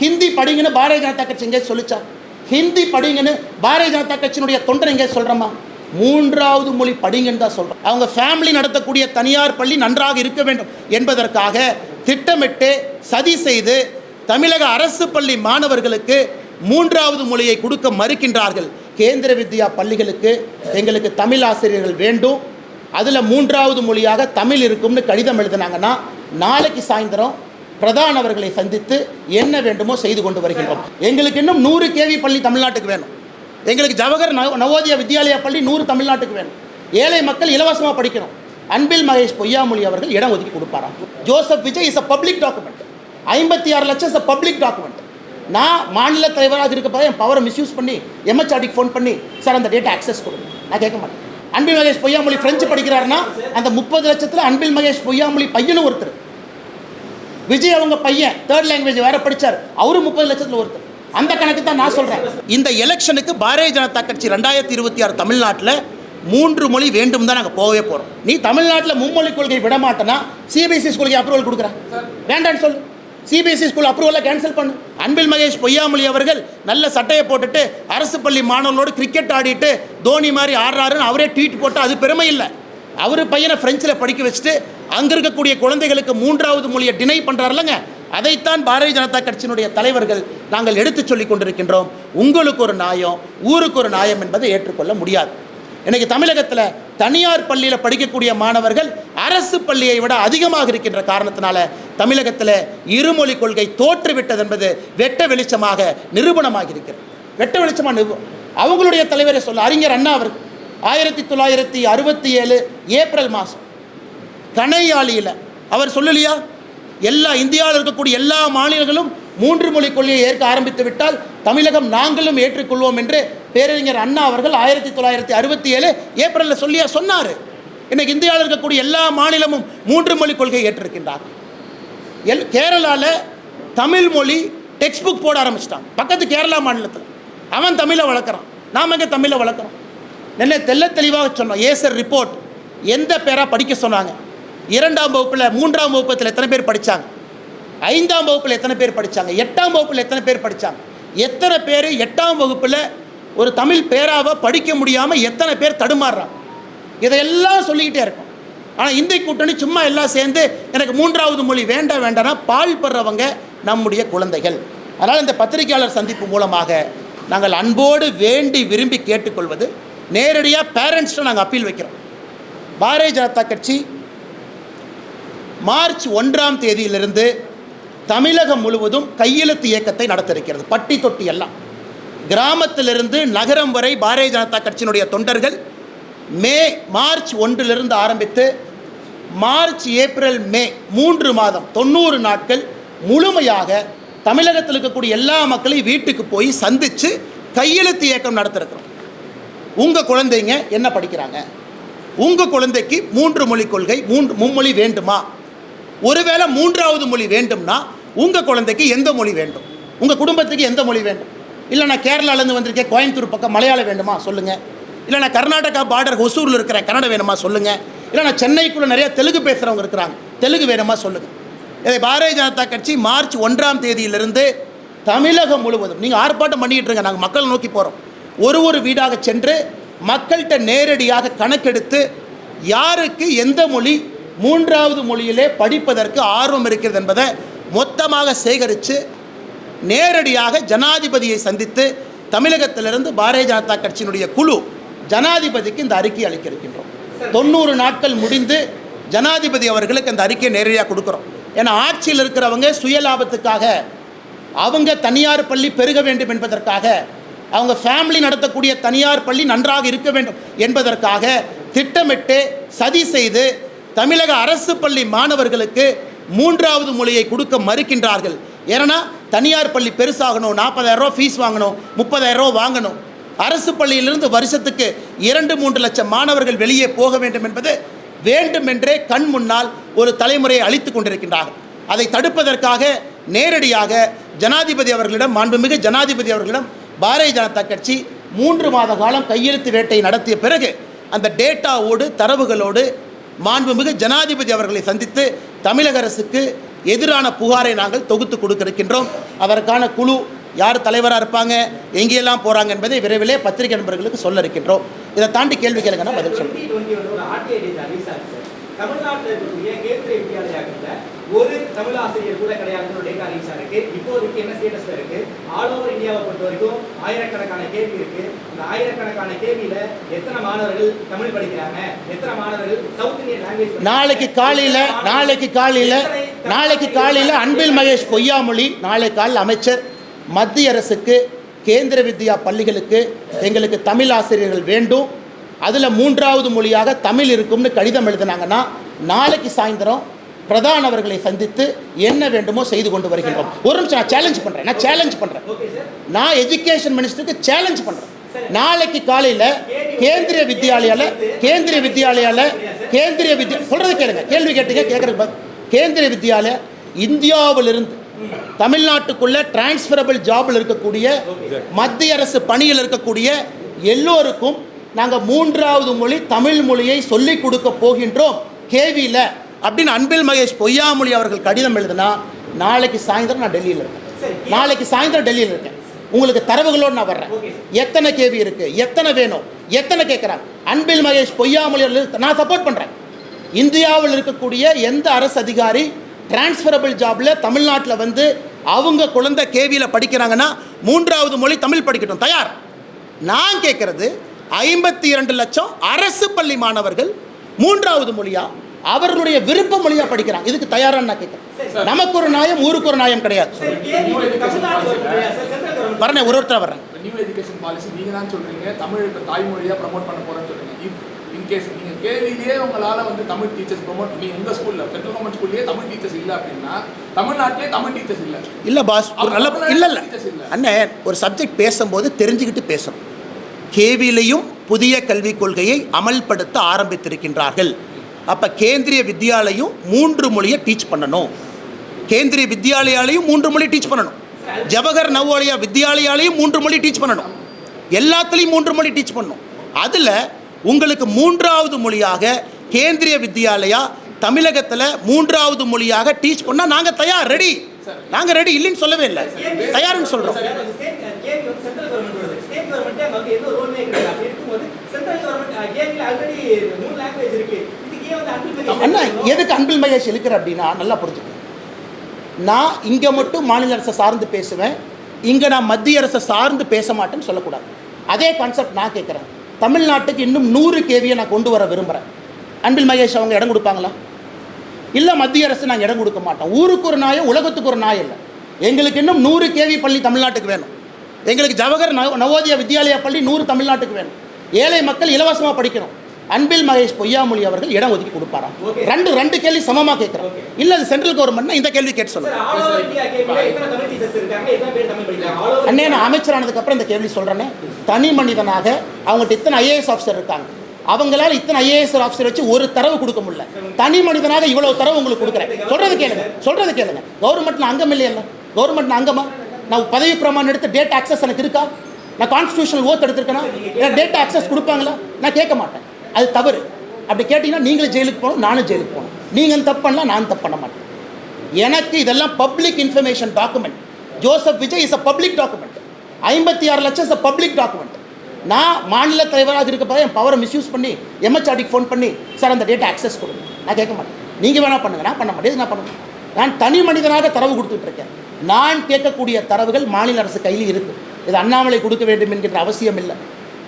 ஹிந்தி படிங்கன்னு பாரதிய ஜனதா கட்சி எங்கே சொல்லிச்சா? ஹிந்தி படிங்கன்னு பாரதிய ஜனதா கட்சியினுடைய தொண்டர் எங்கே சொல்கிறோமா மூன்றாவது மொழி படிங்கன்னு தான் சொல்கிறோம் அவங்க ஃபேமிலி நடத்தக்கூடிய தனியார் பள்ளி நன்றாக இருக்க வேண்டும் என்பதற்காக திட்டமிட்டு சதி செய்து தமிழக அரசு பள்ளி மாணவர்களுக்கு மூன்றாவது மொழியை கொடுக்க மறுக்கின்றார்கள். கேந்திர வித்யா பள்ளிகளுக்கு எங்களுக்கு தமிழ் ஆசிரியர்கள் வேண்டும். அதில் மூன்றாவது மொழியாக தமிழ் இருக்கும்னு கடிதம் எழுதினாங்கன்னா நாளைக்கு சாயந்தரம் பிரதான் அவர்களை சந்தித்து என்ன வேண்டுமோ செய்து கொண்டு வருகின்றோம். எங்களுக்கு இன்னும் நூறு கேவி பள்ளி தமிழ்நாட்டுக்கு வேணும். எங்களுக்கு ஜவஹர் நவ நவோதயா வித்யாலயா பள்ளி நூறு தமிழ்நாட்டுக்கு வேணும். ஏழை மக்கள் இலவசமாக படிக்கணும். அன்பில் மகேஷ் பொய்யாமொழி அவர்கள் இடம் ஒதுக்கி கொடுப்பாராம். Joseph Vijay is a public document ஐம்பத்தி ஆறு லட்சம் இஸ் அ பப்ளிக் டாக்குமெண்ட் நான் மாநில தலைவராக இருக்கப்போ என் பவரை மிஸ்யூஸ் பண்ணி எம்எச்ஆர்டிக்கு ஃபோன் பண்ணி சார் அந்த டேட்டா அக்சஸ் கொடுங்க. நான் கேட்க மாட்டேன். அன்பில் மகேஷ் பொய்யாமொழி ஃப்ரெஞ்சு படிக்கிறாருன்னா அந்த முப்பது லட்சத்தில் அன்பில் மகேஷ் பொய்யாமொழி பையனும் ஒருத்தர். விஜய் அவங்க பையன் தேர்ட் லாங்குவேஜ் வேற படிச்சார். அவரும் முப்பது லட்சத்தில் ஒருத்தர். அந்த கணக்கு தான் நான் சொல்றேன். இந்த எலெக்ஷனுக்கு பாரதிய ஜனதா கட்சி ரெண்டாயிரத்தி இருபத்தி ஆறு தமிழ்நாட்டில் மூன்று மொழி வேண்டும் தான் நாங்கள் போகவே போகிறோம் நீ தமிழ்நாட்டில் மும்மொழி கொள்கை விட மாட்டேன்னா சிபிஎஸ்சி ஸ்கூலுக்கு அப்ரூவல் கொடுக்குறேன் வேண்டான்னு சொல்லு. சிபிஎஸ்சி ஸ்கூல் அப்ரூவலை கேன்சல் பண்ணு. அன்பில் மகேஷ் பொய்யாமொழி அவர்கள் நல்ல சட்டையை போட்டுட்டு அரசு பள்ளி மாணவர்களோடு கிரிக்கெட் ஆடிட்டு தோனி மாதிரி ஆடுறாருன்னு அவரே ட்வீட் போட்டு அது பெருமை இல்லை. அவர் பையனை ஃப்ரெஞ்சில் படிக்க வச்சுட்டு அங்கே இருக்கக்கூடிய குழந்தைகளுக்கு மூன்றாவது மொழியை டினை பண்ணுறாருலங்க அதைத்தான் பாரதிய ஜனதா கட்சியினுடைய தலைவர்கள் நாங்கள் எடுத்துச் சொல்லிக் கொண்டிருக்கின்றோம். உங்களுக்கு ஒரு நியாயம் ஊருக்கு ஒரு நியாயம் என்பதை ஏற்றுக்கொள்ள முடியாது. இன்றைக்கி தமிழகத்தில் தனியார் பள்ளியில் படிக்கக்கூடிய மாணவர்கள் அரசு பள்ளியை விட அதிகமாக இருக்கின்ற காரணத்தினால தமிழகத்தில் இருமொழி கொள்கை தோற்றுவிட்டது என்பது வெட்ட வெளிச்சமாக நிரூபணமாக இருக்கிறது. வெட்ட வெளிச்சமாக நிரூபம் அவங்களுடைய தலைவரை சொல்ல அறிஞர் அண்ணா அவர் ஆயிரத்தி தொள்ளாயிரத்தி அறுபத்தி ஏழு ஏப்ரல் மாதம் கணையாளியில் அவர் சொல்லலையா? எல்லா இந்தியாவில் இருக்கக்கூடிய எல்லா மாநிலங்களும் மூன்று மொழி கொள்கையை ஏற்க ஆரம்பித்து விட்டால் தமிழகம் நாங்களும் ஏற்றுக்கொள்வோம் என்று பேரறிஞர் அண்ணா அவர்கள் ஆயிரத்தி தொள்ளாயிரத்தி அறுபத்தி ஏழு ஏப்ரலில் சொல்லியா சொன்னார். இன்னைக்கு இந்தியாவில் இருக்கக்கூடிய எல்லா மாநிலமும் மூன்று மொழி கொள்கையை ஏற்றிருக்கின்றார் எல் கேரளாவில் தமிழ் மொழி டெக்ஸ்ட் புக் போட ஆரம்பிச்சிட்டான். பக்கத்து கேரளா மாநிலத்தில். அவன் தமிழை வளர்க்குறான். நாம் எங்கே தமிழை வளர்க்குறோம்? என்ன தெல்ல தெளிவாக சொன்னோம். ஏசர் ரிப்போர்ட் எந்த பேராக படிக்க சொன்னாங்க? இரண்டாம் வகுப்பில் மூன்றாம் வகுப்பத்தில் எத்தனை பேர் படித்தாங்க ஐந்தாம் வகுப்பில் எத்தனை பேர் படித்தாங்க எட்டாம் வகுப்பில் எத்தனை பேர் படித்தாங்க எத்தனை பேர் எட்டாம் வகுப்பில் ஒரு தமிழ் பேராவை படிக்க முடியாமல் எத்தனை பேர் தடுமாறுறான் இதையெல்லாம் சொல்லிக்கிட்டே இருக்கும். ஆனால் இந்திய கூட்டணி சும்மா எல்லாம் சேர்ந்து எனக்கு மூன்றாவது மொழி வேண்டாம் வேண்டாம்னா பால் படுறவங்க நம்முடைய குழந்தைகள். அதனால் இந்த பத்திரிகையாளர் சந்திப்பு மூலமாக நாங்கள் அன்போடு வேண்டி விரும்பி கேட்டுக்கொள்வது நேரடியாக பேரண்ட்ஸ்ட்டு நாங்கள் அப்பீல் வைக்கிறோம். பாரதிய ஜனதா கட்சி மார்ச் ஒன்றாம் தேதியிலிருந்து தமிழகம் முழுவதும் கையெழுத்து இயக்கத்தை நடத்த இருக்கிறது பட்டி தொட்டி எல்லாம். கிராமத்திலிருந்து நகரம் வரை பாரதிய ஜனதா கட்சியினுடைய தொண்டர்கள் மே மார்ச் ஒன்றிலிருந்து ஆரம்பித்து மார்ச் ஏப்ரல் மே மூன்று மாதம் தொண்ணூறு நாட்கள் முழுமையாக தமிழகத்தில் இருக்கக்கூடிய எல்லா மக்களையும் வீட்டுக்கு போய் சந்தித்து கையெழுத்து இயக்கம் நடத்திருக்கிறோம். உங்கள் குழந்தைங்க என்ன படிக்கிறாங்க? உங்கள் குழந்தைக்கு மூன்று மொழி கொள்கை மூன்று மும்மொழி வேண்டுமா? ஒருவேளை மூன்றாவது மொழி வேண்டும்னா உங்கள் குழந்தைக்கு எந்த மொழி வேண்டும்? உங்கள் குடும்பத்துக்கு எந்த மொழி வேண்டும்? இல்லை நான் கேரளாலேருந்து வந்திருக்கேன் கோயம்புத்தூர் பக்கம் மலையாளம் வேண்டுமா? சொல்லுங்கள் இல்லை நான் கர்நாடகா பார்டர் ஒசூரில் இருக்கிறேன் கன்னட வேணுமா? சொல்லுங்கள் இல்லை நான் சென்னைக்குள்ளே நிறைய தெலுங்கு பேசுகிறவங்க இருக்கிறாங்க தெலுங்கு வேணுமா? சொல்லுங்கள் இதை பாரதிய ஜனதா கட்சி மார்ச் ஒன்றாம் தேதியிலிருந்து தமிழகம் முழுவதும் நீங்கள் ஆர்ப்பாட்டம் பண்ணிக்கிட்டு இருங்க நாங்கள் மக்கள் நோக்கி போகிறோம் ஒரு ஒரு வீடாக சென்று மக்கள்கிட்ட நேரடியாக கணக்கெடுத்து யாருக்கு எந்த மொழி மூன்றாவது மொழியிலே படிப்பதற்கு ஆர்வம் இருக்கிறது என்பதை மொத்தமாக சேகரித்து நேரடியாக ஜனாதிபதியை சந்தித்து தமிழகத்திலிருந்து பாரதிய ஜனதா கட்சியினுடைய குழு ஜனாதிபதிக்கு இந்த அறிக்கை அளிக்க இருக்கின்றோம் தொண்ணூறு நாட்கள் முடிந்து ஜனாதிபதி அவர்களுக்கு அந்த அறிக்கையை நேரடியாக கொடுக்குறோம். ஏன்னா ஆட்சியில் இருக்கிறவங்க சுயலாபத்துக்காக அவங்க தனியார் பள்ளி பெருக வேண்டும் என்பதற்காக அவங்க ஃபேமிலி நடத்தக்கூடிய தனியார் பள்ளி நன்றாக இருக்க வேண்டும் என்பதற்காக திட்டமிட்டு சதி செய்து தமிழக அரசு பள்ளி மாணவர்களுக்கு மூன்றாவது மொழியை கொடுக்க மறுக்கின்றார்கள். ஏன்னா தனியார் பள்ளி பெருசாகணும் நாற்பதாயிரம் ரூபா ஃபீஸ் வாங்கணும் முப்பதாயிரம் ரூபா வாங்கணும். அரசு பள்ளியிலிருந்து வருஷத்துக்கு இரண்டு மூன்று லட்சம் மாணவர்கள் வெளியே போக வேண்டும் என்பது வேண்டுமென்றே கண் முன்னால் ஒரு தலைமுறையை அழித்து கொண்டிருக்கின்றார்கள். அதை தடுப்பதற்காக நேரடியாக ஜனாதிபதி அவர்களிடம் மாண்புமிகு ஜனாதிபதி அவர்களிடம் பாரதிய ஜனதா கட்சி மூன்று மாத காலம் கையெழுத்து வேட்டை நடத்திய பிறகு அந்த டேட்டாவோடு தரவுகளோடு மாண்புமிகு ஜனாதிபதி அவர்களை சந்தித்து தமிழக அரசுக்கு எதிரான புகாரை நாங்கள் தொகுத்து கொடுக்கிருக்கின்றோம் அதற்கான குழு யார் தலைவராக இருப்பாங்க எங்கேயெல்லாம் போகிறாங்க என்பதை விரைவிலே பத்திரிகை நண்பர்களுக்கு சொல்ல இருக்கின்றோம். இதை தாண்டி கேள்வி கேளுங்கன்னா பதில் சொல்லுங்கள் ஒரு தமிழ் ஆசிரியர் கூட கிடையாதுன்னு டேட்டா ரீச் இப்போதைக்கு என்ன ஸ்டேட்டஸ்ல இருக்கு? ஆல் ஓவர் இந்தியாவை பொறுத்த வரைக்கும் ஆயிரக்கணக்கான கேள்வி இருக்கு. இந்த ஆயிரக்கணக்கான கேள்வியில எத்தனை மாணவர்கள் தமிழ் படிக்கிறாங்க? எத்தனை மாணவர்கள் சவுத் இந்தியன் லாங்குவேஜ் நாளைக்கு காலையில் நாளைக்கு காலையில் நாளைக்கு காலையில் அன்பில் மகேஷ் பொய்யாமொழி நாளை காலையில் அமைச்சர் மத்திய அரசுக்கு கேந்திர வித்யா பள்ளிகளுக்கு எங்களுக்கு தமிழ் ஆசிரியர்கள் வேண்டும். அதில் மூன்றாவது மொழியாக தமிழ் இருக்கும்னு கடிதம் எழுதினாங்கன்னா நாளைக்கு சாயந்தரம் பிரதான் அவர்களை சந்தித்து என்ன வேண்டுமோ செய்து கொண்டு வருகின்றோம். ஒரு நிமிஷம் நான் சேலஞ்ச் பண்ணுறேன் நான் சேலஞ்ச் பண்ணுறேன் நான் எஜுகேஷன் மினிஸ்டருக்கு சேலஞ்ச் பண்ணுறேன் நாளைக்கு காலையில் கேந்திரிய வித்யாலயால கேந்திரிய வித்யாலயால கேந்திரிய வித்யா சொல்றது கேளுங்க கேள்வி கேட்டுங்க கேட்குறது கேந்திரிய வித்யாலயா இந்தியாவிலிருந்து தமிழ்நாட்டுக்குள்ள டிரான்ஸ்ஃபரபிள் ஜாபில் இருக்கக்கூடிய மத்திய அரசு பணியில் இருக்கக்கூடிய எல்லோருக்கும் நாங்கள் மூன்றாவது மொழி தமிழ் மொழியை சொல்லிக் கொடுக்க போகின்றோம். கேவியில் அப்படின்னு அன்பில் மகேஷ் பொய்யாமொழி அவர்கள் கடிதம் எழுதுனா நாளைக்கு சாயந்தரம் நான் டெல்லியில் இருக்கேன். நாளைக்கு சாயந்தரம் டெல்லியில் இருக்கேன். உங்களுக்கு தரவுகளோடு நான் வர்றேன். எத்தனை கேவி இருக்கு? எத்தனை வேணும்? எத்தனை கேட்குறாங்க அன்பில் மகேஷ் பொய்யாமொழி அவர்கள் நான் சப்போர்ட் பண்ணுறேன் இந்தியாவில் இருக்கக்கூடிய எந்த அரசு அதிகாரி டிரான்ஸ்ஃபரபிள் ஜாப்ல தமிழ்நாட்டில் வந்து அவங்க குழந்தை கேவியில் படிக்கிறாங்கன்னா மூன்றாவது மொழி தமிழ் படிக்கட்டும். தயார். நான் கேட்குறது ஐம்பத்தி இரண்டு லட்சம் அரசு பள்ளி மாணவர்கள் மூன்றாவது மொழியா? அவர்களுடைய விருப்ப மொழியா படிக்கிறாங்க இதுக்கு தயாரான்னு நான் கேட்குறேன். நமக்கு ஒரு நியாயம் ஊருக்கு ஒரு நியாயம் கிடையாது. வரேன் ஒரு ஒருத்தர் இப்போ நியூ எஜுகேஷன் பாலிசி நீங்கள் தான் சொல்கிறீங்க தமிழ் இப்போ தாய்மொழியாக ப்ரமோட் பண்ண போகிறேன்னு சொல்கிறீங்க இஃப் இன்கேஸ் நீங்கள் கேள்வியிலேயே உங்களால் வந்து தமிழ் டீச்சர்ஸ் ப்ரமோட் பண்ணி உங்கள் ஸ்கூலில் சென்ட்ரல் கவர்மெண்ட் ஸ்கூல்லேயே தமிழ் டீச்சர்ஸ் இல்லை அப்படின்னா தமிழ்நாட்டிலே தமிழ் டீச்சர்ஸ் இல்லை. இல்லை பாஸ் ஒரு நல்ல இல்லை இல்லை. அண்ணே ஒரு சப்ஜெக்ட் பேசும்போது தெரிஞ்சுக்கிட்டு பேசணும். கேவிலையும் புதிய கல்விக் கொள்கையை அமல்படுத்த ஆரம்பித்திருக்கின்றார்கள். அப்போ கேந்திரிய வித்யாலயம் மூன்று மொழியை டீச் பண்ணணும். கேந்திரிய வித்யாலயாலையும் மூன்று மொழி டீச் பண்ணணும். ஜவஹர் நவோலயா வித்யாலயாலையும் மூன்று மொழி டீச் பண்ணணும். எல்லாத்துலேயும் மூன்று மொழி டீச் பண்ணணும். அதில் உங்களுக்கு மூன்றாவது மொழியாக கேந்திரிய வித்யாலயா தமிழகத்தில் மூன்றாவது மொழியாக டீச் பண்ணால் நாங்கள் தயார் ரெடி நாங்கள் ரெடி இல்லைன்னு சொல்லவே இல்லை. தயார்னு சொல்கிறோம் சென்ட்ரல் கவர்மெண்ட் அண்ணா எதுக்கு அன்பில் மகேஷ் இருக்கிற அப்படின்னா நல்லா புரிஞ்சுக்கணும். நான் இங்கே மட்டும் மாநில அரசை சார்ந்து பேசுவேன். இங்கே நான் மத்திய அரசை சார்ந்து பேச மாட்டேன்னு சொல்லக்கூடாது. அதே கான்செப்ட் நான் கேட்குறேன். தமிழ்நாட்டுக்கு இன்னும் நூறு கேவியை நான் கொண்டு வர விரும்புகிறேன் அன்பில் மகேஷ் அவங்க இடம் கொடுப்பாங்களா? இல்லை மத்திய அரசு நாங்கள் இடம் கொடுக்க மாட்டோம். ஊருக்கு ஒரு நாயம் உலகத்துக்கு ஒரு நாயம் இல்லை. எங்களுக்கு இன்னும் நூறு கேவி பள்ளி தமிழ்நாட்டுக்கு வேணும். எங்களுக்கு ஜவஹர் நவ நவோதயா வித்யாலயா பள்ளி நூறு தமிழ்நாட்டுக்கு வேணும். ஏழை மக்கள் இலவசமாக படிக்கணும். அன்பில் மகேஷ் பொய்யாமொழி அவர்கள் இடம் ஒதுக்கி கொடுப்பாராம். ரெண்டு ரெண்டு கேள்வி சமமாக கேட்குறோம். இல்லை அது சென்ட்ரல் கவர்மெண்ட்னா இந்த கேள்வி கேட்டு சொல்லுங்க. அண்ணே நான் அமைச்சரானதுக்கப்புறம் இந்த கேள்வி சொல்கிறேன்னே தனி மனிதனாக அவங்கள்ட்ட இத்தனை ஐஏஎஸ் ஆஃபீஸர் இருக்காங்க. அவங்களால இத்தனை ஐஏஎஸ் ஆஃபீஸர் வச்சு ஒரு தரவு கொடுக்க முடியல. தனி மனிதனாக இவ்வளவு தரவு உங்களுக்கு கொடுக்குறேன். சொல்றது கேளுங்க. சொல்றது கேளுங்க. கவர்மெண்ட்ல அங்கம் இல்லையல்ல கவர்மெண்ட்ல அங்கமா? நான் பதவி பிரமாணம் எடுத்து டேட்டா ஆக்சஸ் எனக்கு இருக்கா? நான் கான்ஸ்டியூஷனல் ஓத் எடுத்திருக்கேனா? டேட்டா ஆக்சஸ் கொடுப்பாங்களா? நான் கேட்க மாட்டேன். அது தவறு. அப்படி கேட்டிங்கன்னா நீங்களும் ஜெயிலுக்கு போகணும் நானும் ஜெயிலுக்கு போகணும். நீங்கள் தப்பு பண்ணலாம் நான் தப்பு பண்ண மாட்டேன். எனக்கு இதெல்லாம் public information document Joseph Vijay is a public document ஐம்பத்தி ஆறு லட்சம் இஸ் அ பப்ளிக் டாக்குமெண்ட் நான் மாநில தலைவராக இருக்கப்போ என் பவரை மிஸ்யூஸ் பண்ணி எம்எச்ஆர்டிக்கு ஃபோன் பண்ணி சார் அந்த டேட்டா அக்சஸ் கொடுங்க. நான் கேட்க மாட்டேன். நீங்கள் வேணால் பண்ணுங்க நான் பண்ண மாட்டேன். நான் பண்ண மாட்டேன் நான் தனி மனிதனாக தரவு கொடுத்துட்டு இருக்கேன். நான் கேட்கக்கூடிய தரவுகள் மாநில அரசு கையில் இருக்குது இது அண்ணாமலை கொடுக்க வேண்டும் என்கின்ற அவசியம் இல்லை.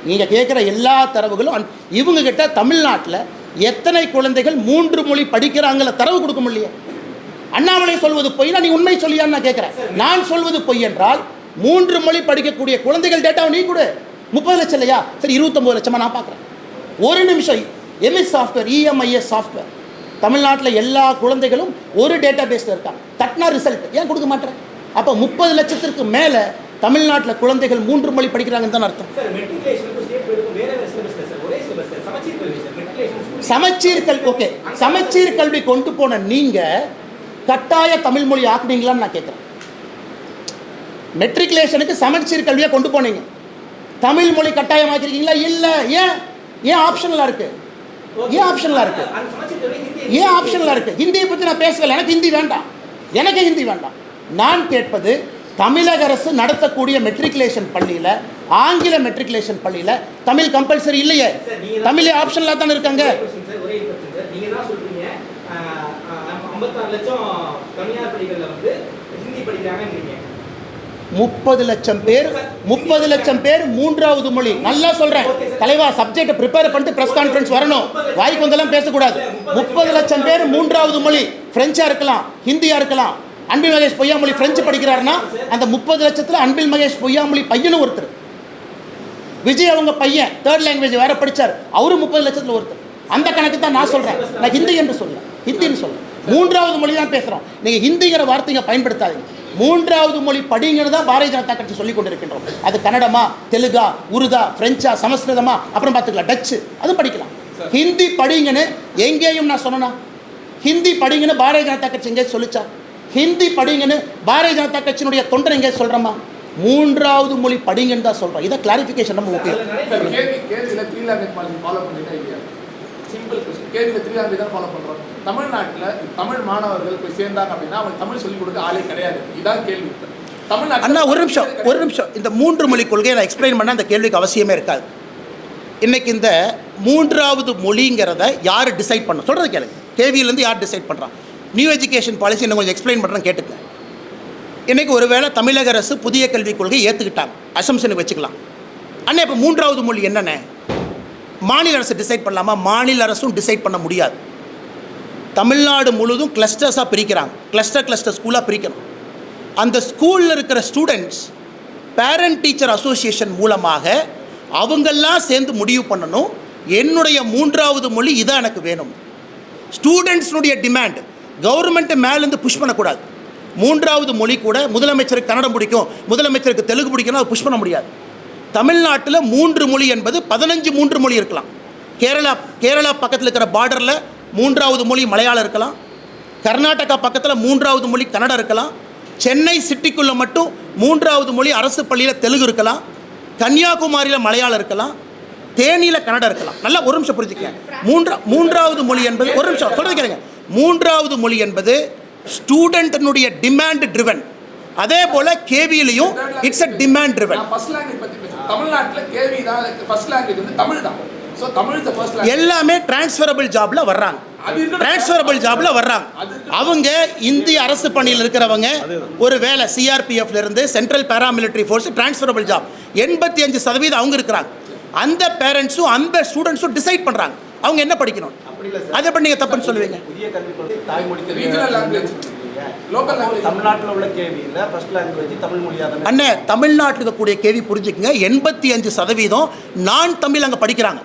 நீங்கள் கேட்குற எல்லா தரவுகளும் அன்- இவங்க கிட்ட தமிழ்நாட்டில் எத்தனை குழந்தைகள் மூன்று மொழி படிக்கிறாங்கள தரவு கொடுக்க முடியல அண்ணாமலை சொல்வது பொய்னா நீ உண்மை சொல்லியான்னு நான் கேட்குறேன். நான் சொல்வது பொய் என்றால் மூன்று மொழி படிக்கக்கூடிய குழந்தைகள் டேட்டாவை நீ கொடு. முப்பது லட்சம் இல்லையா? சரி இருபத்தொம்பது லட்சமா நான் பார்க்குறேன். ஒரு நிமிஷம் எம்எஸ் சாஃப்ட்வேர் இஎம்ஐஎஸ் சாஃப்ட்வேர் தமிழ்நாட்டில் எல்லா குழந்தைகளும் ஒரு டேட்டா பேஸில் இருக்காங்க. தட்னா ரிசல்ட் ஏன் கொடுக்க மாட்டேன் அப்போ முப்பது லட்சத்திற்கு மேலே தமிழ்நாட்டில் குழந்தைகள் மூன்று மொழி படிக்கிறாங்கன்னு தான் அர்த்தம். சமச்சீர் கல்வி ஓகே சமச்சீர் கல்வி கொண்டு போன நீங்க கட்டாய தமிழ் மொழி ஆக்குனீங்களான்னு நான் கேட்குறேன் மெட்ரிகுலேஷனுக்கு சமச்சீர் கல்வியை கொண்டு போனீங்க. தமிழ் மொழி கட்டாயமாக்கிருக்கீங்களா? இல்லை. ஏன்? ஏன் ஆப்ஷனலாக இருக்கு? ஏன் ஆப்ஷனலாக இருக்கு? ஏன் ஆப்ஷனலாக இருக்கு? ஹிந்தியை பற்றி நான் பேசல எனக்கு ஹிந்தி வேண்டாம். எனக்கு ஹிந்தி வேண்டாம். நான் கேட்பது தமிழக அரசு நடத்தக்கூடிய மெட்ரிகுலேஷன் பள்ளியில் ஆங்கில மெட்ரிகுலேஷன் பள்ளியில் தமிழ் கம்பல்சரி இல்லையே. தமிழ் ஆப்ஷனில் தானே இருக்காங்க. ஒரே question சார், ஒரே question சார். நீங்க தான் சொல்றீங்க? ஆஹ், ஆஹ், 56 லட்சம் தனியார் பள்ளிகள்ல வந்து ஹிந்தி படிக்கிறாங்கன்றீங்க முப்பது லட்சம் பேர் முப்பது லட்சம் பேர் மூன்றாவது மொழி. நல்லா சொல்றேன். தலைவா சப்ஜெக்ட் ப்ரிப்பேர் பண்ணிட்டு பிரஸ் கான்ஃபரன்ஸ் வரணும். வாய்க்கு வந்தெல்லாம் பேசக்கூடாது. முப்பது லட்சம் பேர் மூன்றாவது மொழி. பிரெஞ்சா இருக்கலாம் ஹிந்தியா இருக்கலாம். அன்பில் மகேஷ் பொய்யாமொழி ஃப்ரெஞ்சு படிக்கிறாருன்னா அந்த முப்பது லட்சத்துல அன்பில் மகேஷ் பொய்யாமொழி பையனும் ஒருத்தர். விஜய் அவங்க பையன் தேர்ட் லாங்குவேஜ் வேற படித்தார் அவரும் முப்பது லட்சத்துல ஒருத்தர். அந்த கணக்கு தான் நான் சொல்றேன். நான் ஹிந்தி என்று சொல்கிறேன் ஹிந்தின்னு சொல்கிறேன் மூன்றாவது மொழி தான் பேசுகிறோம் நீங்க ஹிந்திங்கிற வார்த்தைங்க பயன்படுத்தாதீங்க. மூன்றாவது மொழி படிங்கன்னு தான் பாரதிய ஜனதா கட்சி சொல்லிக் கொண்டிருக்கின்றோம். அது கன்னடமா தெலுங்கா உருதா பிரெஞ்சா சமஸ்கிருதமா அப்புறம் பார்த்துக்கலாம். டச்சு. அதுவும் படிக்கலாம். ஹிந்தி படிங்கன்னு எங்கேயும் நான் சொன்னா ஹிந்தி படிங்கன்னு பாரதிய ஜனதா கட்சி எங்கேயும் சொல்லிச்சா? ஹிந்தி படிங்கன்னு பாரதிய ஜனதா கட்சியினுடைய தொண்டர் எங்கே சொல்கிறோமா மூன்றாவது மொழி படிங்கன்னு தான் சொல்கிறோம் இதை கிளாரிஃபிகேஷன் நம்ம பண்ணுறோம் தமிழ்நாட்டில் தமிழ் மாணவர்கள் போய் சேர்ந்தாங்க அப்படின்னா அவங்க தமிழ் சொல்லிக் கொடுக்க ஆளே கிடையாது. இதான் கேள்வி. அண்ணா ஒரு நிமிஷம் ஒரு நிமிஷம். இந்த மூன்று மொழி கொள்கையை நான் எக்ஸ்பிளைன் பண்ண அந்த கேள்விக்கு அவசியமே இருக்காது. இன்னைக்கு இந்த மூன்றாவது மொழிங்கிறத யார் டிசைட் பண்ண சொல்கிறது கேளுங்க. கேவியிலேருந்து யார் டிசைட் பண்ணுறான் நியூ எஜுகேஷன் பாலிசி இன்னும் கொஞ்சம் எக்ஸ்பிளைன் பண்ணுறேன் கேட்டுக்கங்க. இன்னைக்கு ஒருவேளை தமிழக அரசு புதிய கல்விக் கொள்கை ஏற்றுக்கிட்டாங்க அசம்ஷனுக்கு வச்சுக்கலாம். அண்ணா இப்போ மூன்றாவது மொழி என்னண்ணே? மாநில அரசு டிசைட் பண்ணலாமா? மாநில அரசும் டிசைட் பண்ண முடியாது. தமிழ்நாடு முழுதும் கிளஸ்டர்ஸாக பிரிக்கிறாங்க. கிளஸ்டர் கிளஸ்டர் ஸ்கூலாக பிரிக்கணும். அந்த ஸ்கூலில் இருக்கிற ஸ்டூடெண்ட்ஸ் பேரண்ட் டீச்சர் அசோசியேஷன் மூலமாக அவங்கெல்லாம் சேர்ந்து முடிவு பண்ணணும். என்னுடைய மூன்றாவது மொழி இதான் எனக்கு வேணும். ஸ்டூடெண்ட்ஸ்னுடைய டிமாண்ட் கவர்மெண்ட்டு மேலேருந்து புஷ் பண்ணக்கூடாது. மூன்றாவது மொழி கூட முதலமைச்சருக்கு கன்னடம் பிடிக்கும் முதலமைச்சருக்கு தெலுங்கு பிடிக்கணும் அது புஷ் பண்ண முடியாது. தமிழ்நாட்டில் மூன்று மொழி என்பது பதினஞ்சு மூன்று மொழி இருக்கலாம். கேரளா கேரளா பக்கத்தில் இருக்கிற பார்டரில் மூன்றாவது மொழி மலையாளம் இருக்கலாம். கர்நாடகா பக்கத்தில் மூன்றாவது மொழி கன்னடம் இருக்கலாம். சென்னை சிட்டிக்குள்ளே மட்டும் மூன்றாவது மொழி அரசு பள்ளியில் தெலுங்கு இருக்கலாம். கன்னியாகுமரியில் மலையாளம் இருக்கலாம். தேனியில் கன்னடம் இருக்கலாம். நல்லா ஒரு நிமிஷம் புரிஞ்சுக்கங்க. மூன்றா மூன்றாவது மொழி என்பது ஒரு நிமிஷம். சொல்றது கேளுங்க. மூன்றாவது மொழி என்பது ஸ்டூடெண்ட்டினுடைய டிமாண்ட் ட்ரிவன் அதே போல கேவியிலையும் இட்ஸ் அ டிமாண்ட் ட்ரிவன் தமிழ்நாட்டில் கேள்வி தான் ஃபர்ஸ்ட் லாங்குவேஜ் வந்து தமிழ் தான். ஸோ தமிழ் ஃபர்ஸ்ட் எல்லாமே டிரான்ஸ்ஃபரபிள் ஜாப்ல வர்றாங்க. டிரான்ஸ்ஃபரபிள் ஜாப்ல வர்றாங்க. அவங்க இந்திய அரசு பணியில் இருக்கிறவங்க ஒரு வேலை சிஆர்பிஎஃப்ல இருந்து central paramilitary force transferable job எண்பத்தி அஞ்சு சதவீதம் அவங்க இருக்கிறாங்க. அந்த பேரண்ட்ஸும் அந்த ஸ்டூடெண்ட்ஸும் டிசைட் பண்றாங்க. அவங்க என்ன படிக்கணும்? அதை எப்படி நீங்க தப்புன்னு சொல்லுவீங்க? அண்ணே தமிழ்நாட்டில் இருக்கக்கூடிய கேள்வி புரிஞ்சுக்குங்க. எண்பத்தி அஞ்சு சதவீதம் நான் தமிழ் அங்கே படிக்கிறாங்க.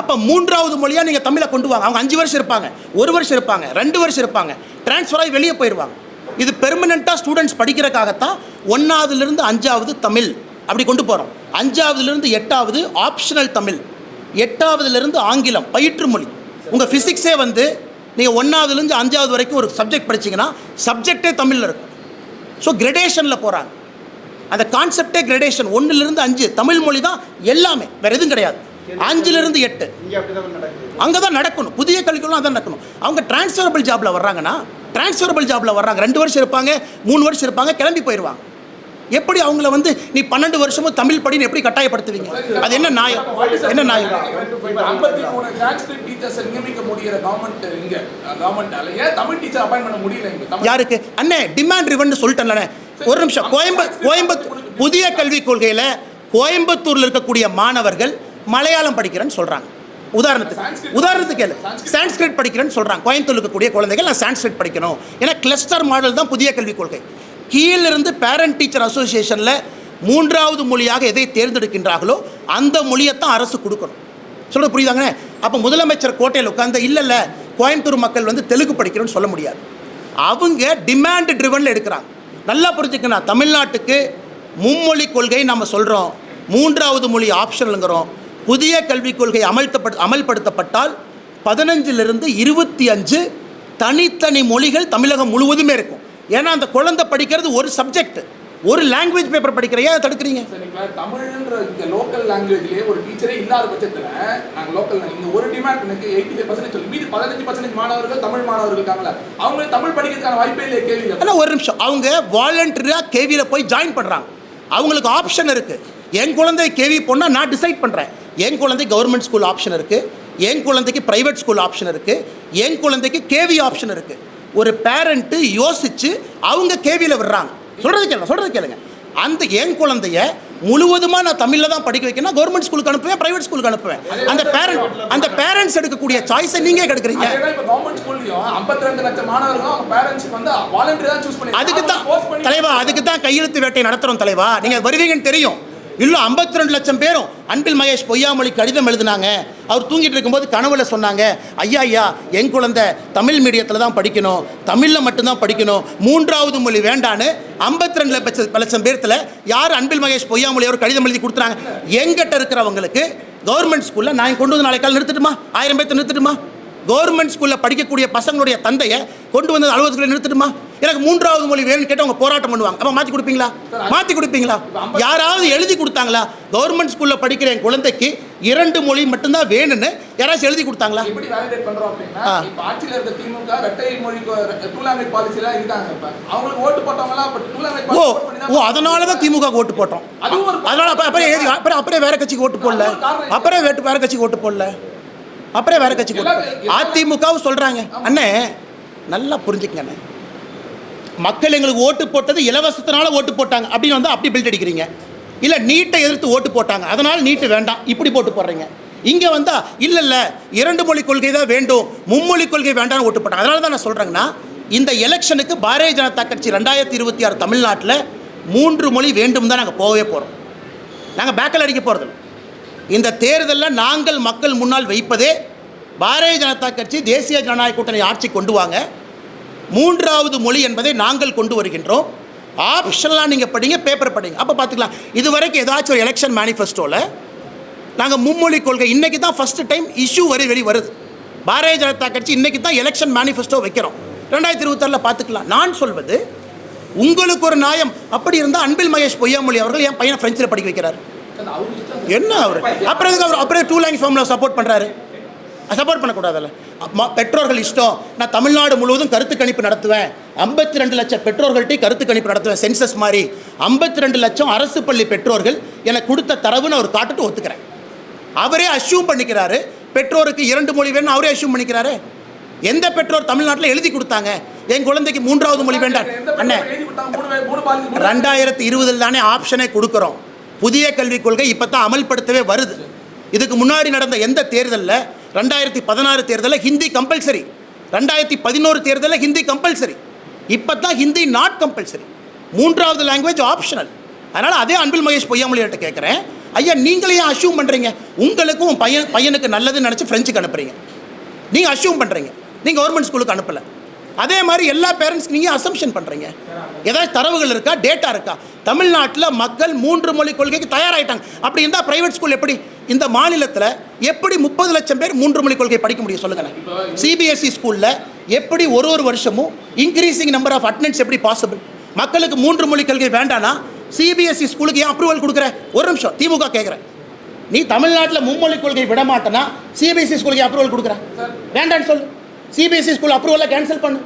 அப்போ மூன்றாவது மொழியாக நீங்கள் தமிழை கொண்டு வாங்க. அவங்க அஞ்சு வருஷம் இருப்பாங்க ஒரு வருஷம் இருப்பாங்க ரெண்டு வருஷம் இருப்பாங்க. ட்ரான்ஸ்ஃபர் ஆகி வெளியே போயிடுவாங்க. இது பெர்மனெண்ட்டாக ஸ்டூடெண்ட்ஸ் படிக்கிறக்காகத்தான் ஒன்றாவதுலேருந்து அஞ்சாவது தமிழ் அப்படி கொண்டு போகிறோம் அஞ்சாவதுலேருந்து எட்டாவது ஆப்ஷனல் தமிழ். எட்டாவதுலேருந்து ஆங்கிலம் பயிற்று மொழி. உங்கள் ஃபிசிக்ஸே வந்து நீங்கள் ஒன்றாவதுலேருந்து அஞ்சாவது வரைக்கும் ஒரு சப்ஜெக்ட் படிச்சீங்கன்னா சப்ஜெக்டே தமிழில் இருக்கும். ஸோ கிரடேஷனில் போகிறாங்க அந்த கான்செப்டே கிரடேஷன் ஒன்றுலேருந்து அஞ்சு தமிழ் மொழி தான் எல்லாமே. வேறு எதுவும் கிடையாது. அஞ்சுலேருந்து எட்டு. தான் அங்கே தான் நடக்கணும். புதிய கல்விக்குள்ள அதான் நடக்கணும். அவங்க டிரான்ஸ்ஃபரபிள் ஜாபில் வர்றாங்கன்னா டிரான்ஸ்ஃபரபிள் ஜாபில் வர்றாங்க. ரெண்டு வருஷம் இருப்பாங்க மூணு வருஷம் இருப்பாங்க கிளம்பி போயிடுவாங்க எப்படி அவங்கள வந்து நீ பன்னெண்டு வருஷமும் தமிழ் படின்னு எப்படி கட்டாயப்படுத்துவீங்க? அது என்ன நியாயம்? என்ன நியாயம்? ஐம்பத்தி மூணு டிரான்ஸ்கிரிப்ட் டீச்சர்ஸை நியமிக்க முடிகிற கவர்மெண்ட் இங்க. கவர்மெண்டால ஏன் தமிழ் டீச்சர் அப்பாயின் பண்ண முடியல யாருக்கு? அண்ணே டிமாண்ட் ரிவன் சொல்லிட்டேன்லண்ணே ஒரு நிமிஷம். கோயம்ப கோயம்புத்தூர் புதிய கல்விக் கொள்கையில் கோயம்புத்தூரில் இருக்கக்கூடிய மாணவர்கள் மலையாளம் படிக்கிறேன்னு சொல்கிறாங்க உதாரணத்துக்கு. உதாரணத்துக்கு கேளு. சான்ஸ்கிரிட் படிக்கிறேன்னு சொல்கிறாங்க கோயம்புத்தூர் இருக்கக்கூடிய குழந்தைகள் நான் சான்ஸ்கிரிட் படிக்கணும். ஏன்னா கிளஸ்டர் மாடல் தான் புதிய கல்விக் கொள்கை. கீழிருந்து பேரண்ட் டீச்சர் அசோசியேஷனில் மூன்றாவது மொழியாக எதை தேர்ந்தெடுக்கின்றார்களோ அந்த மொழியை தான் அரசு கொடுக்கணும். சொல்ல புரியுதாங்கண்ணே? அப்போ முதலமைச்சர் கோட்டையில் உட்காந்து இல்லை இல்லை கோயம்புத்தூர் மக்கள் வந்து தெலுங்கு படிக்கிறோன்னு சொல்ல முடியாது. அவங்க டிமாண்ட் ட்ரிவனில் எடுக்கிறாங்க. நல்லா புரிஞ்சுக்கணும் தமிழ்நாட்டுக்கு மும்மொழி கொள்கை நம்ம சொல்கிறோம் மூன்றாவது மொழி ஆப்ஷனலுங்கிறோம். புதிய கல்விக் கொள்கை அமல்த்தப்படு அமல்படுத்தப்பட்டால் பதினஞ்சிலிருந்து இருபத்தி அஞ்சு தனித்தனி மொழிகள் தமிழகம் முழுவதுமே இருக்கும். ஏன்னா அந்த குழந்தை படிக்கிறது ஒரு சப்ஜெக்ட் ஒரு லாங்குவேஜ் பேப்பர் படிக்கிறையா அதை தடுக்கிறீங்க? தமிழ்ன்ற இந்த லோக்கல் லாங்குவேஜ்லயே ஒரு டீச்சரே இல்லாத பட்சத்துல நாங்க லோக்கல் இங்க ஒரு டிமாண்ட் எனக்கு எயிட்டி ஃபைவ் பர்சன்டேஜ் சொல்லி. மீதி பதினஞ்சு பர்சன்டேஜ் மாணவர்கள் தமிழ் மாணவர்கள் இருக்காங்களா அவங்க தமிழ் படிக்கிறதுக்கான வாய்ப்பே இல்லையே கேள்வி ஆனால் ஒரு நிமிஷம். அவங்க வாலண்டரியாக கேவியில் போய் ஜாயின் பண்ணுறாங்க அவங்களுக்கு ஆப்ஷன் இருக்குது என் குழந்தை கேவி போனால் நான் டிசைட் பண்ணுறேன் என் குழந்தை கவர்மெண்ட் ஸ்கூல் ஆப்ஷன் இருக்குது என் குழந்தைக்கு ப்ரைவேட் ஸ்கூல் ஆப்ஷன் இருக்குது என் குழந்தைக்கு கேவி ஆப்ஷன் இருக்குது ஒரு பேரண்ட்டு யோசித்து அவங்க கேவியில் விடுறாங்க. சொல்கிறது கேளுங்க சொல்கிறது கேளுங்க. அந்த என் குழந்தைய முழுவதுமாக நான் தமிழில் தான் படிக்க வைக்கணும் கவர்மெண்ட் ஸ்கூலுக்கு அனுப்புவேன் ப்ரைவேட் ஸ்கூலுக்கு அனுப்புவேன். அந்த பேரண்ட் அந்த பேரண்ட்ஸ் எடுக்கக்கூடிய சாய்ஸை நீங்கள் கெடுக்குறீங்க. அதே தான் இப்ப கவர்மெண்ட் ஸ்கூல்லயும் 52 லட்சம் மாணவர்களும் அவங்க பேரண்ட்ஸ்க்கு வந்து வாலண்டரி தான் சூஸ் பண்ணி அதுக்கு தான் தலைவா அதுக்கு தான் கையெழுத்து வேட்டை நடத்துறோம் தலைவா. நீங்க வருவீங்கன்னு தெரியும். இல்லை 52 ரெண்டு லட்சம் பேரும் அன்பில் மகேஷ் பொய்யாமொழி கடிதம் எழுதினாங்க. அவர் தூங்கிட்டு இருக்கும்போது கனவுல சொன்னாங்க ஐயா ஐயா என் குழந்தை தமிழ் மீடியத்தில் தான் படிக்கணும் தமிழில் மட்டும்தான் படிக்கணும் மூன்றாவது மொழி வேண்டான்னு 52 ரெண்டு லட்சம் லட்சம் பேர்த்தில் யார் அன்பில் மகேஷ் பொய்யாமொழி அவர் கடிதம் எழுதி கொடுத்துறாங்க? எங்கிட்ட இருக்கிறவங்களுக்கு கவர்மெண்ட் ஸ்கூலில் நான் கொண்டு வந்து நாளைக்கு கால் நிறுத்தட்டுமா? ஆயிரம் பேர்த்து நிறுத்தட்டுமா? கவர்மெண்ட் ஸ்கூலில் படிக்கக்கூடிய பசங்களுடைய தந்தையை கொண்டு வந்து அலுவலகத்தில் நிறுத்தட்டுமா? எனக்கு மூன்றாவது மொழி வேணும்னு கேட்டு அவங்க போராட்டம் பண்ணுவாங்க. அப்போ மாற்றி கொடுப்பீங்களா? மாற்றி கொடுப்பீங்களா? யாராவது எழுதி கொடுத்தாங்களா? கவர்மெண்ட் ஸ்கூலில் படிக்கிற என் குழந்தைக்கு இரண்டு மொழி மட்டும்தான் வேணும்னு யாராச்சும் எழுதி கொடுத்தாங்களா? ஓ ஓ அதனால தான் திமுக ஓட்டு போட்டோம். அதனால அப்ப- அப்புறம் அப்புறம் அப்புறம் வேற கட்சிக்கு ஓட்டு போடல. அப்புறம் வேற கட்சிக்கு ஓட்டு போடல. அப்புறம் வேற கட்சிக்கு அதிமுகவும் சொல்றாங்க. அண்ணே நல்லா புரிஞ்சுக்கங்க அண்ணே. மக்கள் எங்களுக்கு ஓட்டு போட்டது இலவசத்தினால ஓட்டு போட்டாங்க. அப்படின்னு வந்து அப்படி பில்ட் அடிக்கிறீங்க. இல்லை நீட்டை எதிர்த்து ஓட்டு போட்டாங்க. அதனால் நீட்டு வேண்டாம். இப்படி போட்டு போடுறீங்க. இங்கே வந்தால் இல்லை இல்லை இரண்டு மொழி கொள்கை தான் வேண்டும். மும்மொழி கொள்கை வேண்டாம்னு ஓட்டு போட்டாங்க. அதனால தான் நான் சொல்கிறேங்கன்னா இந்த எலெக்ஷனுக்கு பாரதிய ஜனதா கட்சி ரெண்டாயிரத்தி இருபத்தி ஆறு தமிழ்நாட்டில் மூன்று மொழி வேண்டும் தான் நாங்கள் போகவே போகிறோம் நாங்கள் பேக்கல் அடிக்க போகிறது இந்த தேர்தலில் நாங்கள் மக்கள் முன்னால் வைப்பதே பாரதிய ஜனதா கட்சி தேசிய ஜனநாயக கூட்டணி ஆட்சி கொண்டு வாங்க. மூன்றாவது மொழி என்பதை நாங்கள் கொண்டு வருகின்றோம். ஆப்ஷனலாக நீங்கள் படிங்க பேப்பர் படிங்க. அப்போ பார்த்துக்கலாம் இது வரைக்கும் ஏதாச்சும் ஒரு எலெக்ஷன் மேனிஃபெஸ்டோவில் நாங்கள் மும்மொழி கொள்கை இன்றைக்கி தான் ஃபஸ்ட்டு டைம் இஷ்யூ வரி வெளி வருது. பாரதிய ஜனதா கட்சி இன்றைக்கி தான் எலெக்ஷன் மேனிஃபெஸ்டோ வைக்கிறோம். ரெண்டாயிரத்தி இருபத்தாறில் பார்த்துக்கலாம் நான் சொல்வது உங்களுக்கு ஒரு நியாயம். அப்படி இருந்தால் அன்பில் மகேஷ் பொய்யாமொழி அவர்கள் என் பையனை ஃப்ரெஞ்சில் படிக்க வைக்கிறார். என்ன அவர்? அப்புறம் அவர் அப்புறம் டூ லேங்குவேஜ் ஃபார்மில் சப்போர்ட் பண்ணுறாரு சப்போர்ட் பண்ணக்கூடாதுல்ல. பெற்றோர்கள் இஷ்டம். நான் தமிழ்நாடு முழுவதும் கருத்து கணிப்பு நடத்துவேன். ஐம்பத்தி ரெண்டு லட்சம் பெற்றோர்கள்ட்டையும் கருத்து கணிப்பு நடத்துவேன் சென்சஸ் மாதிரி. ஐம்பத்தி ரெண்டு லட்சம் அரசு பள்ளி பெற்றோர்கள் எனக்கு கொடுத்த தரவுன்னு அவர் காட்டுட்டு ஒத்துக்கிறேன். அவரே அஷ்யூம் பண்ணிக்கிறாரு. பெற்றோருக்கு இரண்டு மொழி வேணும் அவரே அஷ்யூம் பண்ணிக்கிறாரு. எந்த பெற்றோர் தமிழ்நாட்டில் எழுதி கொடுத்தாங்க? என் குழந்தைக்கு மூன்றாவது மொழி வேண்டாம் எந்த அண்ணே பெற்றோர் எழுதி கொடுத்தாங்க? மூணு வே- மூணு பாலிசி மூணு- ரெண்டாயிரத்தி இருபதில் தானே ஆப்ஷனே கொடுக்குறோம். புதிய கல்விக் கொள்கை இப்போ தான் அமல்படுத்தவே வருது. இதுக்கு முன்னாடி நடந்த எந்த தேர்தலில் ரெண்டாயிரத்தி பதினாறு தேர்தலில் ஹிந்தி கம்பல்சரி ரெண்டாயிரத்தி பதினோரு தேர்தலில் ஹிந்தி கம்பல்சரி இப்போ தான் ஹிந்தி நாட் கம்பல்சரி மூன்றாவது லாங்குவேஜ் ஆப்ஷனல் அதனால் அதே அன்பில் மகேஷ் பொய்யாமொழியிட்ட கேட்குறேன் ஐயா நீங்களே ஏன் அஷ்யூம் பண்ணுறீங்க உங்களுக்கும் பையன் பையனுக்கு நல்லதுன்னு நினச்சி ஃப்ரெஞ்சுக்கு அனுப்புகிறீங்க நீங்கள் அஷ்யூம் பண்ணுறீங்க நீங்கள் கவர்மெண்ட் ஸ்கூலுக்கு அனுப்பலை. அதே மாதிரி எல்லா பேரண்ட்ஸ் நீங்கள் அசம்ஷன் பண்ணுறீங்க ஏதாச்சும் தரவுகள் இருக்கா? டேட்டா இருக்கா? தமிழ்நாட்டில் மக்கள் மூன்று மொழி கொள்கைக்கு தயாராகிட்டாங்க அப்படி இருந்தால் ப்ரைவேட் ஸ்கூல் எப்படி? இந்த மாநிலத்தில் எப்படி முப்பது லட்சம் பேர் மூன்று மொழி கொள்கை படிக்க முடியும் சொல்லுங்களேன். சிபிஎஸ்இ ஸ்கூலில் எப்படி ஒரு ஒரு வருஷமும் இன்க்ரீசிங் நம்பர் ஆஃப் அட்டண்டன்ஸ் எப்படி பாசிபிள் மக்களுக்கு மூன்று மொழி கொள்கை வேண்டானா? சிபிஎஸ்இ ஸ்கூலுக்கு ஏன் அப்ரூவல் கொடுக்குற? ஒரு நிமிஷம் திமுக கேட்குறேன் நீ தமிழ்நாட்டில் மும்மொழி கொள்கை விட மாட்டேன்னா சிபிஎஸ்சி ஸ்கூலுக்கு அப்ரூவல் கொடுக்குற? வேண்டான்னு சொல்லு. சிபிஎஸ்இ ஸ்கூல் அப்ரூவலை கேன்சல் பண்ணு.